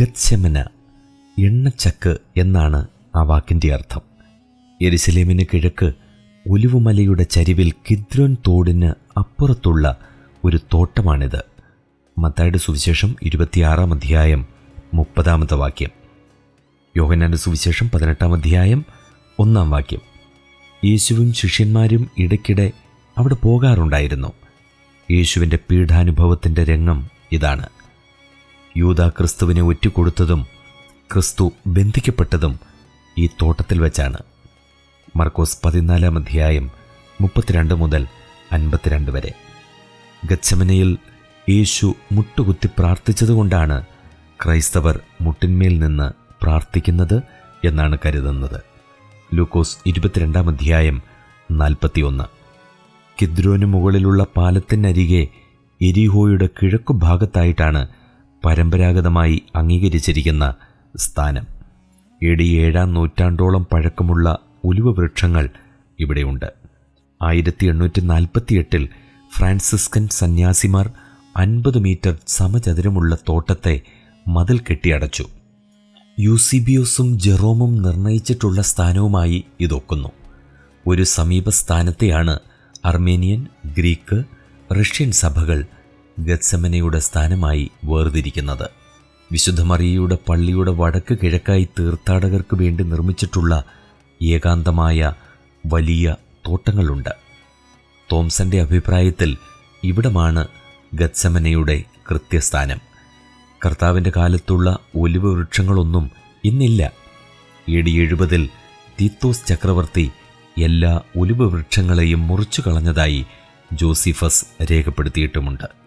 ഗത്ശമന എണ്ണച്ചക്ക് എന്നാണ് ആ വാക്കിന്റെ അർത്ഥം. എരുസലേമിന് കിഴക്ക് ഒലിവുമലയുടെ ചരിവിൽ കിദ്രോൻ തോടിന് അപ്പുറത്തുള്ള ഒരു തോട്ടമാണിത്. മത്തായുടെ സുവിശേഷം ഇരുപത്തിയാറാം അധ്യായം മുപ്പതാമത്തെ വാക്യം. യോഹനാന്റെ സുവിശേഷം പതിനെട്ടാം അധ്യായം ഒന്നാം വാക്യം. യേശുവും ശിഷ്യന്മാരും ഇടയ്ക്കിടെ അവിടെ പോകാറുണ്ടായിരുന്നു. യേശുവിന്റെ പീഠാനുഭവത്തിന്റെ രംഗം ഇതാണ്. യൂത ക്രിസ്തുവിനെ ഒറ്റുകൊടുത്തതും ക്രിസ്തു ബന്ധിക്കപ്പെട്ടതും ഈ തോട്ടത്തിൽ വെച്ചാണ്. മർക്കോസ് പതിനാലാം അധ്യായം മുപ്പത്തിരണ്ട് മുതൽ അൻപത്തിരണ്ട് വരെ. ഗച്ഛമനയിൽ യേശു മുട്ടുകുത്തി പ്രാർത്ഥിച്ചതുകൊണ്ടാണ് ക്രൈസ്തവർ മുട്ടിന്മേൽ നിന്ന് പ്രാർത്ഥിക്കുന്നത് എന്നാണ് കരുതുന്നത്. ലൂക്കോസ് ഇരുപത്തിരണ്ടാം അധ്യായം നാൽപ്പത്തിയൊന്ന്. കിദ്രോന് മുകളിലുള്ള പാലത്തിനരികെ എരിഹോയുടെ കിഴക്കു ഭാഗത്തായിട്ടാണ് പരമ്പരാഗതമായി അംഗീകരിച്ചിരിക്കുന്ന സ്ഥാനം. എ ഏഴാം നൂറ്റാണ്ടോളം പഴക്കമുള്ള ഉലുവ വൃക്ഷങ്ങൾ ഇവിടെയുണ്ട്. ആയിരത്തി എണ്ണൂറ്റി നാൽപ്പത്തിയെട്ടിൽ ഫ്രാൻസിസ്കൻ സന്യാസിമാർ അൻപത് മീറ്റർ സമചതുരമുള്ള തോട്ടത്തെ മതിൽ കെട്ടിയടച്ചു. യൂസിബിയോസും ജെറോമും നിർണയിച്ചിട്ടുള്ള സ്ഥാനവുമായി ഇതൊക്കുന്നു. ഒരു സമീപസ്ഥാനത്തെയാണ് അർമേനിയൻ ഗ്രീക്ക് റഷ്യൻ സഭകൾ ഗത്സമനയുടെ സ്ഥാനമായി വേർതിരിക്കുന്നത്. വിശുദ്ധ മറിയയുടെ പള്ളിയുടെ വടക്ക് കിഴക്കായി തീർത്ഥാടകർക്ക് വേണ്ടി നിർമ്മിച്ചിട്ടുള്ള ഏകാന്തമായ വലിയ തോട്ടങ്ങളുണ്ട്. തോംസന്റെ അഭിപ്രായത്തിൽ ഇവിടമാണ് ഗത്സമനയുടെ കൃത്യസ്ഥാനം. കർത്താവിന്റെ കാലത്തുള്ള ഒലിവ് വൃക്ഷങ്ങളൊന്നും ഇന്നില്ല. ഡി എഴുപതിൽ തീത്തോസ് ചക്രവർത്തി എല്ലാ ഒലിവ് വൃക്ഷങ്ങളെയും മുറിച്ചു കളഞ്ഞതായി ജോസിഫസ് രേഖപ്പെടുത്തിയിട്ടുമുണ്ട്.